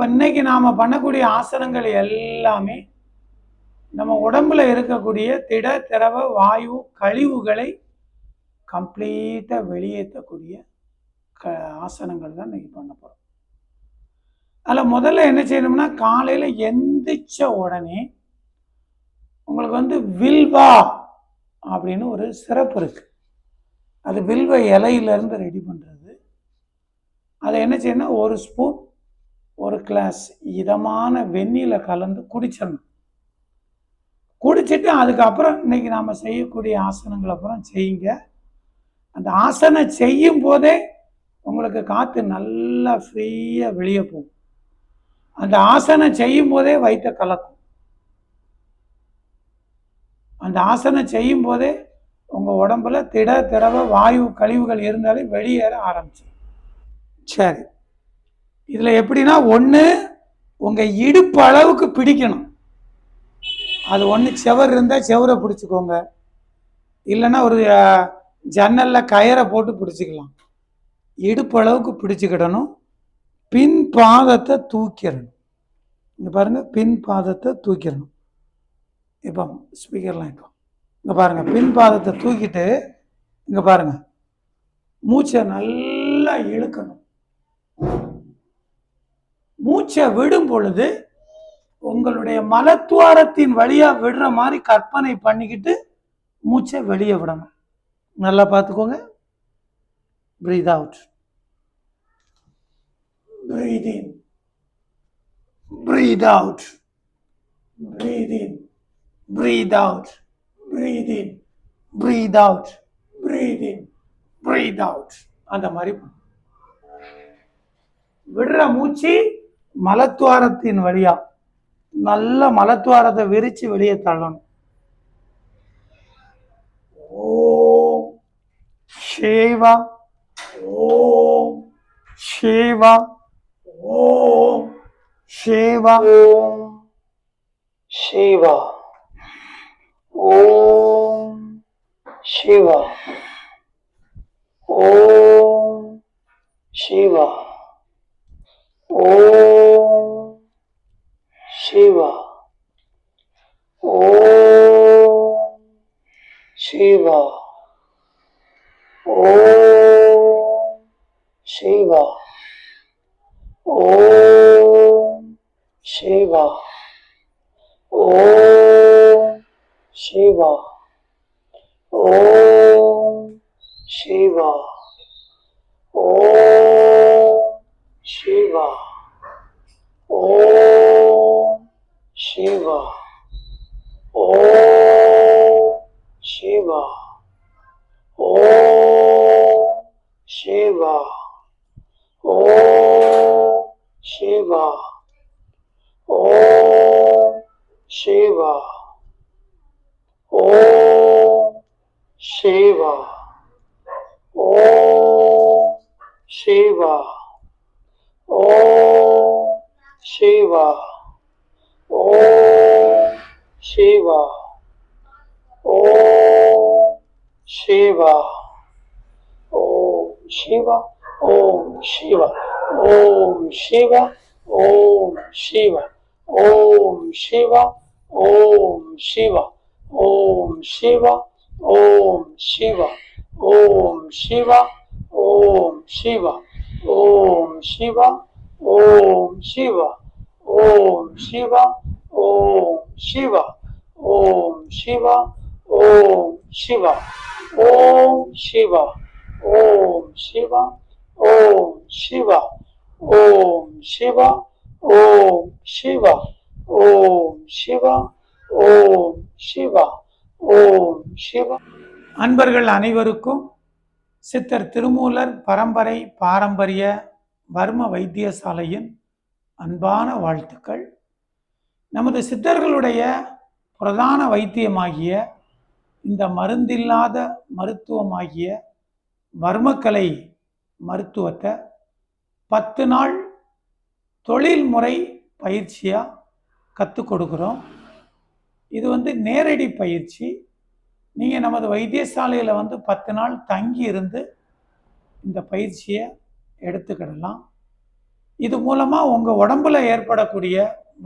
அப்போ இன்னைக்கு நாம் பண்ணக்கூடிய ஆசனங்கள் எல்லாமே நம்ம உடம்புல இருக்கக்கூடிய திட திரவ வாயு கழிவுகளை கம்ப்ளீட்டாக வெளியேற்றக்கூடிய க ஆசனங்கள் தான் இன்றைக்கி பண்ண போகிறோம் அதில் முதல்ல என்ன செய்யணும்னா காலையில் எந்திரிச்ச உடனே உங்களுக்கு வந்து வில்வா அப்படின்னு ஒரு சிறப்பு இருக்குது அது வில்வ இலையிலேருந்து ரெடி பண்ணுறது அதை என்ன செய்யணும்னா ஒரு ஸ்பூன் ஒரு கிளாஸ் இதமான வெந்நீரில் கலந்து குடிச்சிடணும். குடிச்சிட்டு அதுக்கப்புறம் இன்னைக்கு நாம் செய்யக்கூடிய ஆசனங்கள் அப்புறம் செய்யுங்க. அந்த ஆசனம் செய்யும் போதே உங்களுக்கு காற்று நல்லா ஃப்ரீயாக வெளியே போகும். அந்த ஆசனம் செய்யும் போதே வயிற்றை கலக்கும். அந்த ஆசனம் செய்யும் போதே உங்கள் உடம்புல திட திரவ வாயு கழிவுகள் இருந்தாலே வெளியேற ஆரம்பிச்சிடும். சரி. இதில் எப்படின்னா ஒன்று உங்கள் இடுப்பு அளவுக்கு பிடிக்கணும். அது ஒன்று செவர் இருந்தால் செவரை பிடிச்சிக்கோங்க. இல்லைன்னா ஒரு ஜன்னலில் கயரை போட்டு பிடிச்சிக்கலாம். இடுப்பு அளவுக்கு பிடிச்சிக்கிடணும். பின் பாதத்தை தூக்கிடணும். இங்கே பாருங்கள் பின் பாதத்தை தூக்கிடணும். இப்போ ஸ்பீக்கர்லாம் இப்போ. இங்கே பாருங்கள் பின் பாதத்தை தூக்கிட்டு இங்கே பாருங்கள் மூச்சை நல்லா இழுக்கணும். மூச்சை விடும் பொழுது உங்களுடைய மலத்துவாரத்தின் வழியாக விடுற மாதிரி கற்பனை பண்ணிக்கிட்டு மூச்சை வெளியே விடணும். நல்லா பார்த்துக்கோங்க. Breathe out breathe in breathe out breathe in breathe out breathe in breathe out breathe in breathe out அந்த மாதிரி விடுற மூச்சு மலத்துவாரத்தின் வழியா நல்ல மலத்துவாரத்தை விரிச்சு வெளியே தள்ளணும். ஓம் சிவா ஓம் சிவா ஓம் சிவா ஓம் சிவா ஓம் சிவா ஓம் சிவா ஓம் シワ、オー、シワ、オー、シワ、オー、シワ、オー、シワ、オー、シワ、オー、シワ、オー、シーバー、オー、シーバー、オー、シーバー、オー、シーバー、オー、シーバー、オー、シーバー、オー、シーバー、オー、シーバー、ஓம் சிவா ஓம் சிவா ஓம் சிவா ஓம் சிவா ஓம் சிவா ஓம் சிவா ஓம் சிவா ஓம் சிவா ஓம் சிவா ஓம் சிவா ஓம் சிவா ஓம் சிவா ஓம் சிவா ஓம் சிவா ஓம் சிவா ஓம் சிவா ஓம் சிவா ஓம் சிவா ஓம் சிவா ஓம் சிவா ஓம் சிவா ஓம் சிவா ஓம் சிவா ஓம் சிவா ஓம் சிவா ஓம் சிவா அன்பர்கள் அனைவருக்கும் சித்தர் திருமூலர் பரம்பரை பாரம்பரிய வர்ம வைத்தியசாலையின் அன்பான வாழ்த்துக்கள் நமது சித்தர்களுடைய பிரதான வைத்தியமாகிய இந்த மருந்தில்லாத மருத்துவமாகிய வர்மக்கலை மருத்துவத்தை பத்து நாள் தொழில்முறை பயிற்சியாக கற்றுக் கொடுக்குறோம். இது வந்து நேரடி பயிற்சி. நீங்கள் நமது வைத்தியசாலையில் வந்து பத்து நாள் தங்கி இருந்து இந்த பயிற்சியை எடுத்துக்கிடலாம். இது மூலமாக உங்கள் உடம்புல ஏற்படக்கூடிய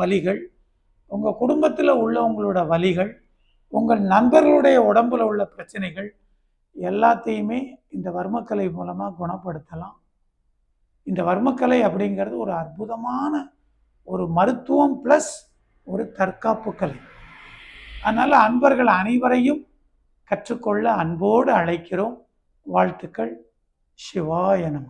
வலிகள் உங்கள் குடும்பத்தில் உள்ளவங்களோட வலிகள் உங்கள் நண்பர்களுடைய உடம்பில் உள்ள பிரச்சனைகள் எல்லாத்தையுமே இந்த வர்மக்கலை மூலமாக குணப்படுத்தலாம். இந்த வர்மக்கலை அப்படிங்கிறது ஒரு அற்புதமான ஒரு மருத்துவம் ப்ளஸ் ஒரு தற்காப்பு கலை. அதனால் அன்பர்கள் அனைவரையும் கற்றுக்கொள்ள அன்போடு அழைக்கிறோம். வாழ்த்துக்கள். சிவாய நம.